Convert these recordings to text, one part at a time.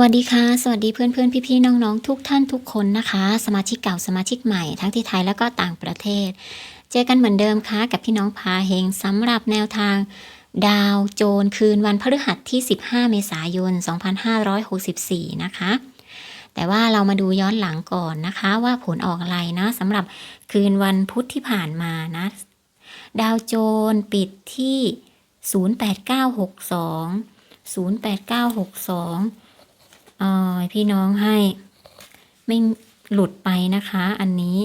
วัสดีค่ะ สวัสดีเพื่อนเพื่อนพี่พี่ๆน้องทุกท่านทุกคนนะคะ สมาชิกเก่าสมาชิกใหม่ทั้งที่ไทยแล้วก็ต่างประเทศ เจอกันเหมือนเดิมค่ะกับพี่น้องพาเฮงสำหรับแนวทาง ดาวโจรคืนวันพฤหัสที่ 15 เมษายน 2564 นะคะ แต่ว่าเรามาดูย้อนหลังก่อนนะคะว่าผลออกอะไรนะสำหรับคืนวันพุธที่ผ่านมานะ ดาวโจรปิดที่ 08962 08962เอ่อ พี่น้องให้ไม่หลุดไปนะคะ อันนี้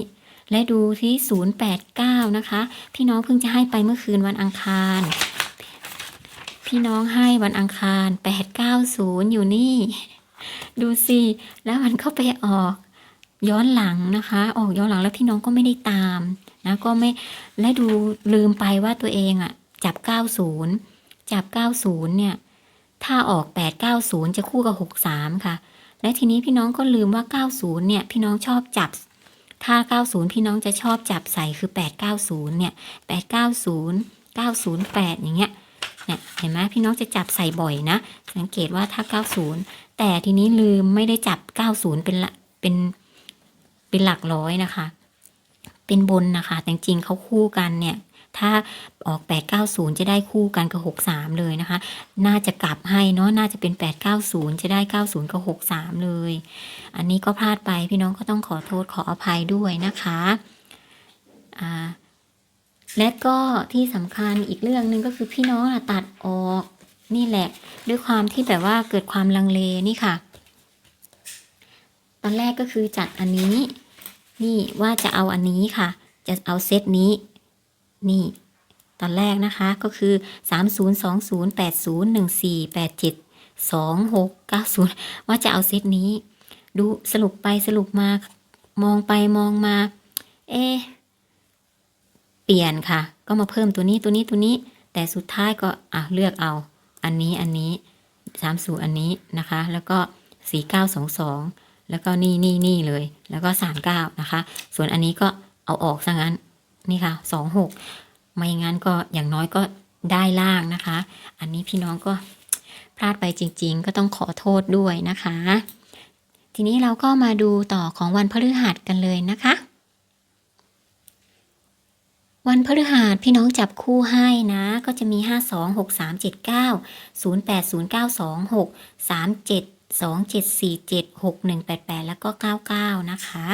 และดูที่089 นะคะ พี่น้องเพิ่งจะให้ไปเมื่อคืนวันอังคาร พี่น้องให้วันอังคาร 890 อยู่นี่ ดูสิ แล้วมันก็ไปออกย้อนหลังนะคะ ออกย้อนหลังแล้วพี่น้องก็ไม่ได้ตามนะก็ไม่และดูลืมไปว่าตัวเองอะจับ 90 จับ 90 เนี่ย ถ้าออก 890 จะคู่กับ 63 ค่ะ และทีนี้พี่น้องก็ลืมว่า 90 เนี่ย พี่น้องชอบจับ ถ้า 90 พี่น้องจะชอบจับใส่คือ 890 เนี่ย 890 908 อย่างเงี้ยเนี่ยเห็นไหมพี่น้องจะจับใส่บ่อยนะ สังเกตว่าถ้า 90 แต่ทีนี้ลืมไม่ได้จับ 90 เป็นละเป็นเป็นหลักร้อยนะคะ เป็นบนนะคะ แต่จริงๆเขาคู่กันเนี่ย ถ้าออก 890 จะได้คู่กันกับ 63 เลยนะคะ น่าจะกลับให้เนาะ น่าจะเป็น 890 จะได้ 90 กับ 63 เลย อันนี้ก็พลาดไปพี่น้องก็ต้องขอโทษขออภัยด้วยนะคะอ่าและก็ที่สำคัญอีกเรื่องหนึ่งก็คือพี่น้องตัดออกนี่แหละ ด้วยความที่แบบว่าเกิดความลังเลนี่ค่ะ ตอนแรกก็คือจัดอันนี้ นี่ว่าจะเอาอันนี้ค่ะ จะเอาเซตนี้ นี่ตอนแรกนะคะก็คือ 3 0 2 0 8 0 1 4 8 7 2 6 9 0 ว่าจะเอาเซตนี้ ดูสรุปไปสรุปมามองไปมองมา เอ เปลี่ยนค่ะ ก็มาเพิ่มตัวนี้ตัวนี้ตัวนี้ แต่สุดท้ายก็อะเลือกเอา อันนี้อันนี้สามสูอันนี้นะคะ แล้วก็สี่เก้าสองสองแล้วก็นี่นี่นี่เลย แล้วก็สามเก้านะคะ ส่วนอันนี้ก็เอาออกซะงั้น นี่ค่ะสองหกไม่งั้นก็อย่างน้อยก็ได้ล่างนะคะ อันนี้พี่น้องก็พลาดไปจริง ๆ ก็ต้องขอโทษด้วยนะคะ ทีนี้เราก็มาดูต่อของวันพฤหัสกันเลยนะคะ วันพฤหัสพี่น้องจับคู่ให้นะ ก็จะมี 5 2 6 3 7 9 0 8 0 9 2 6 3 7 2 7 4 7 6 1 8 8 แล้วก็ 99 นะคะ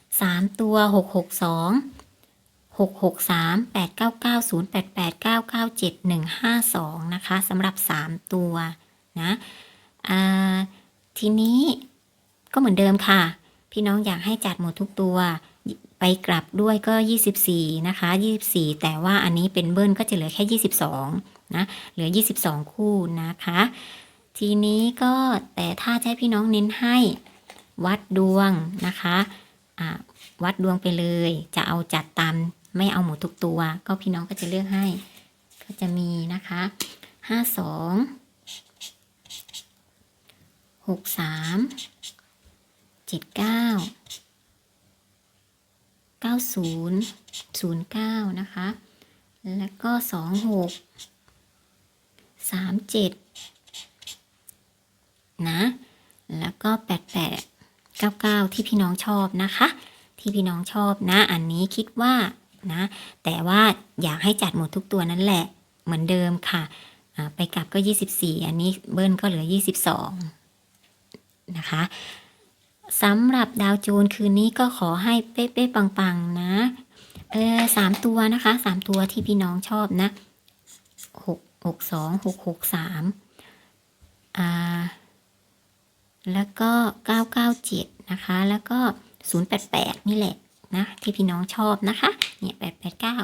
3 ตัว 6 663 8 9 9 0 8 8 9 9 7 1 5 2 นะคะสำหรับ 3 ตัวนะทีนี้ก็เหมือนเดิมค่ะ พี่น้องอยากให้จัดหมดทุกตัว ไปกลับด้วยก็ 24 นะคะ 24 แต่ว่าอันนี้เป็นเบิ้ลก็จะเหลือแค่ 22 นะ เหลือ 22 คู่นะคะ ทีนี้ก็แต่ถ้าจะให้พี่น้องเน้นให้วัดดวงนะคะวัดดวงไปเลย จะเอาจัดตาม ไม่เอาหมูทุกตัว ก็พี่น้องก็จะเลือกให้ ก็จะมีนะคะห้าสองหกสามเจ็ดเก้าเก้าศูนย์ศูนย์เก้านะคะ แล้วก็สองหกสามเจ็ดนะ แล้วก็แปดแปดเก้าเก้าที่พี่น้องชอบนะคะ ที่พี่น้องชอบนะ อันนี้คิดว่า นะ แต่ว่าอยากให้จัดหมดทุกตัวนั่นแหละ เหมือนเดิมค่ะ ไปกลับก็ 24 อันนี้เบิ้ลก็เหลือ 22 นะคะสำหรับดาวโจนคืนนี้ก็ขอให้เป๊ะๆปังๆนะ เออสามตัวนะคะสามตัวที่พี่น้องชอบนะหกหกสองหกหกสามอ่าแล้วก็เก้าเก้าเจ็ดนะคะ แล้วก็ศูนย์แปดแปดนี่แหละนะที่พี่น้องชอบนะคะ เนี่ยแปดแปดเก้า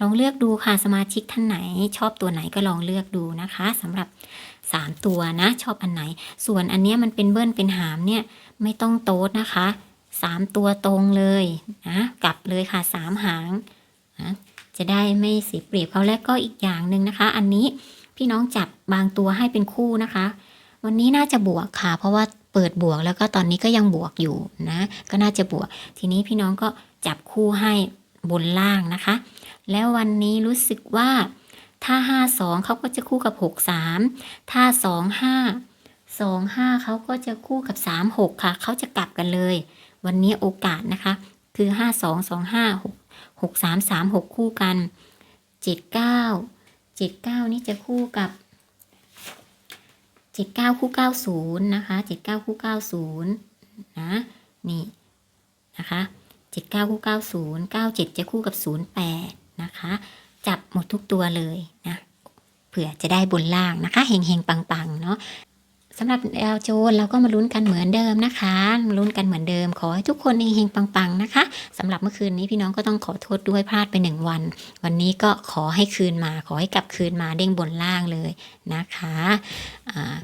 ลองเลือกดูค่ะสมาชิกท่านไหน ชอบตัวไหนก็ลองเลือกดูนะคะสำหรับสามตัวนะ ชอบอันไหน ส่วนอันเนี้ยมันเป็นเบิ้ลเป็นหามเนี่ยไม่ต้องโต๊ดนะคะสามตัวตรงเลยนะกลับเลยค่ะสามหางนะจะได้ไม่เสียเปรียบเขาและก็อีกอย่างหนึ่งนะคะ อันนี้พี่น้องจับบางตัวให้เป็นคู่นะคะ วันนี้น่าจะบวกค่ะ เพราะว่าเปิดบวกแล้วก็ตอนนี้ก็ยังบวกอยู่นะ ก็น่าจะบวก ทีนี้พี่น้องก็จับคู่ให้ บนล่างนะคะ แล้ววันนี้รู้สึกว่าถ้า 5 2เขาก็จะคู่กับ 6 3 ถ้า 2 5สองห้าเขาก็จะคู่กับสามหกค่ะ เขาจะกลับกันเลย วันนี้โอกาสนะคะ คือห้าสองสองห้าหกหกสามสามหกคู่กันเจ็ดเก้าเจ็ดเก้านี่จะคู่กับเจ็ดเก้าคู่เก้าศูนย์นะคะเจ็ดเก้าคู่เก้าศูนย์นะ นี่นะคะ เจ็ดเก้าคู่เก้าศูนย์เก้าเจ็ดจะคู่กับศูนย์แปดนะคะ จับหมดทุกตัวเลยนะเผื่อจะได้บนล่างนะคะเฮงเฮงๆ ปังๆ เนาะสำหรับดาวโจนเราก็มาลุ้นกันเหมือนเดิมนะคะมาลุ้นกันเหมือนเดิม ขอให้ทุกคนเฮงเฮงๆปังๆนะคะสำหรับเมื่อคืนนี้พี่น้องก็ต้องขอโทษด้วยพลาดไปหนึ่งวัน วันนี้ก็ขอให้คืนมา ขอให้กลับคืนมาเด้งบนล่างเลยนะคะอ่า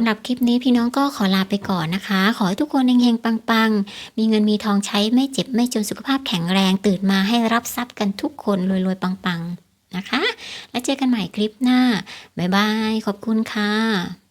ำหรับคลิปนี้พี่น้องก็ขอลาไปก่อนนะคะ ขอให้ทุกคนเฮงๆปังๆ มีเงินมีทองใช้ไม่เจ็บไม่จนสุขภาพแข็งแรงตื่นมาให้รับทรัพย์กันทุกคนรวยๆปังๆนะคะ แล้วเจอกันใหม่คลิปหน้า บ๊ายบาย ขอบคุณค่ะ